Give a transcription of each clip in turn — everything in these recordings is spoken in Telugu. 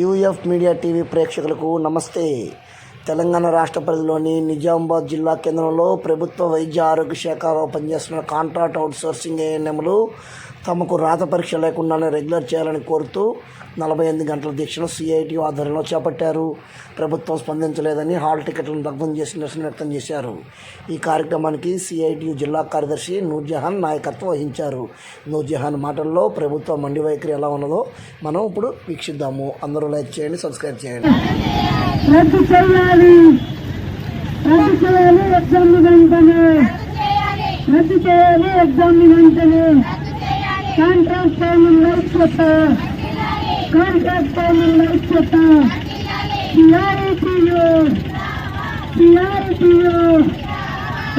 యూఎఫ్ మీడియా టీవీ ప్రేక్షకులకు నమస్తే. తెలంగాణ రాష్ట్ర పరిధిలోని నిజామాబాద్ జిల్లా కేంద్రంలో ప్రభుత్వ వైద్య ఆరోగ్య శాఖలో పనిచేస్తున్న కాంట్రాక్ట్ అవుట్సోర్సింగ్ ఏఎన్ఎంలు తమకు రాత పరీక్ష లేకుండానే రెగ్యులర్ చేయాలని కోరుతూ నలభై ఎనిమిది గంటల దీక్షను సిఐటి ఆధ్వర్యంలో చేపట్టారు. ప్రభుత్వం స్పందించలేదని హాల్ టికెట్లను దగ్ధం చేసి నిరసన వ్యక్తం చేశారు. ఈ కార్యక్రమానికి సిఐటి జిల్లా కార్యదర్శి నూర్జహాన్ నాయకత్వం వహించారు. నూర్జహాన్ మాటల్లో ప్రభుత్వ మండి వైఖరి ఎలా ఉన్నదో మనం ఇప్పుడు వీక్షిద్దాము. అందరూ లైక్ చేయండి సబ్స్క్రైబ్ చేయండి. రద్దు చేయాలి. రద్దు చేయాలి ఎగ్జామ్ వెంటనే. రద్దు చేయాలి ఎగ్జామ్ వెంటనే. కాంట్రాక్ట్ టైమింగ్ లైఫ్ చెత్త కాంట్రాక్ట్ టైమింగ్ లైఫ్ చెత్త సిఆర్ఐటియు సిఆర్ఐటియు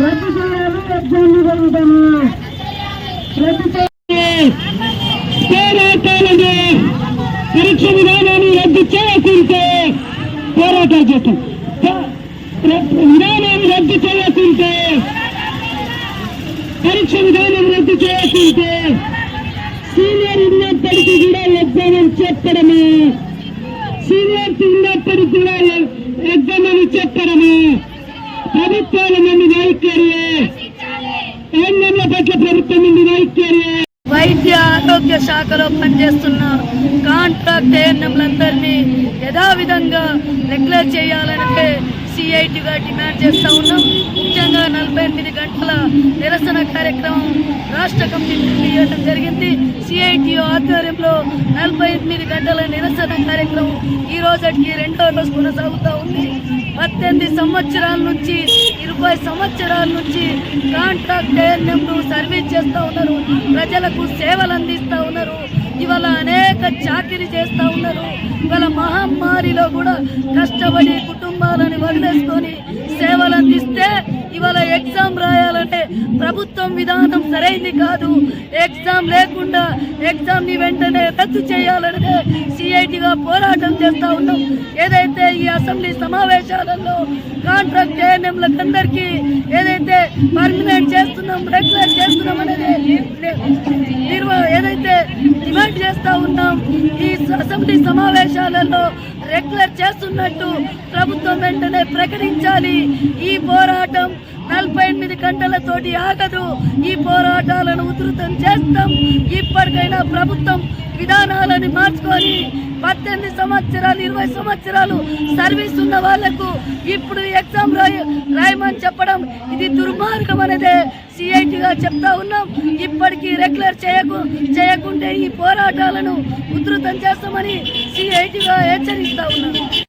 రద్దు చేయాలి ఎగ్జామ్ వెంటనే. రద్దు చేయాలి పరీక్ష విధానాన్ని రద్దు చేయకుంటే పోరాటాలు చేస్తాం. విధానం రద్దు చేయకుంటే పరీక్ష విధానం రద్దు చేయకుంటే సీనియర్ ఉన్నప్పటికీ కూడా ఎగ్జామ్ చెప్పడము. సీనియర్ ఉన్నప్పటికీ కూడా ఎగ్జామ్ అని చెప్పడమే. ప్రభుత్వాల నుండి వైఖరి ఎన్నెన్న పట్ల ప్రభుత్వం నుండి ఆరోగ్య శాఖలో పనిచేస్తున్న కాంట్రాక్ట్ ఏఎన్ఎంలందరినీ యథావిధంగా రెగ్యులర్ చేయాలంటే సిఐటిగా డిమాండ్ చేస్తూ ఉన్నాం. ముఖ్యంగా నలభై ఎనిమిది గంటల నిరసన కార్యక్రమం రాష్ట్ర కమిటీ ఇవ్వడం జరిగింది. సిఐటిఓ ఆధ్వర్యంలో నలభై ఎనిమిది గంటల నిరసన కార్యక్రమం ఈ రోజుకి రెండో రోజు కొనసాగుతూ ఉంది. పద్దెనిమిది సంవత్సరాల నుంచి ఇరవై సంవత్సరాల నుంచి కాంట్రాక్ట్ ఏఎన్ఎంలు సర్వీస్ చేస్తూ ఉన్నారు ప్రజలకు సేవలు అందిస్తూ ఉన్నారు ఇవాళ అనేక చాకరీ చేస్తూ ఉన్నారు. ఇవాళ మహమ్మారిలో కూడా కష్టపడి కుటుంబాలను వదిలేసుకొని సేవలు అందిస్తే ఇవాళ ఎగ్జామ్ రాయాలంటే ప్రభుత్వం విధానం సరైంది కాదు. ఎగ్జామ్ లేకుండా ఎగ్జామ్ని వెంటనే రద్దు చేయాలంటే సిఐటిగా పోరాటం చేస్తా ఉన్నాం. ఏదైతే ఈ అసెంబ్లీ సమావేశాలలో కాంట్రాక్ట్ ఏఎన్ఎంలకు అందరికీ ఏదైతే పర్మినెంట్ చేస్తున్నాం రెగ్యులర్ చేస్తున్నాం అనేది ఏదైతే డిమాండ్ చేస్తా ఉన్నాం ఈ అసెంబ్లీ సమావేశాలలో రెగ్యులర్ చేస్తున్నట్టు ప్రభుత్వం వెంటనే ప్రకటించాలి. ఈ పోరాటం ఎనిమిది గంటలతోటి ఆగదు. ఈ పోరాటాలను ఉధృతం చేస్తాం. ఇప్పటికైనా ప్రభుత్వం విధానాలను మార్చుకొని పద్దెనిమిది సంవత్సరాలు ఇరవై సంవత్సరాలు సర్వీస్ ఉన్న వాళ్ళకు ఇప్పుడు ఎగ్జామ్ రాయ రాయమని చెప్పడం ఇది దుర్మార్గం అనేదే సిఐటిగా చెప్తా ఉన్నాం. ఇప్పటికీ రెగ్యులర్ చేయకు చేయకుంటే ఈ పోరాటాలను ఉధృతం చేస్తామని సిఐటిగా హెచ్చరిస్తా ఉన్నాం.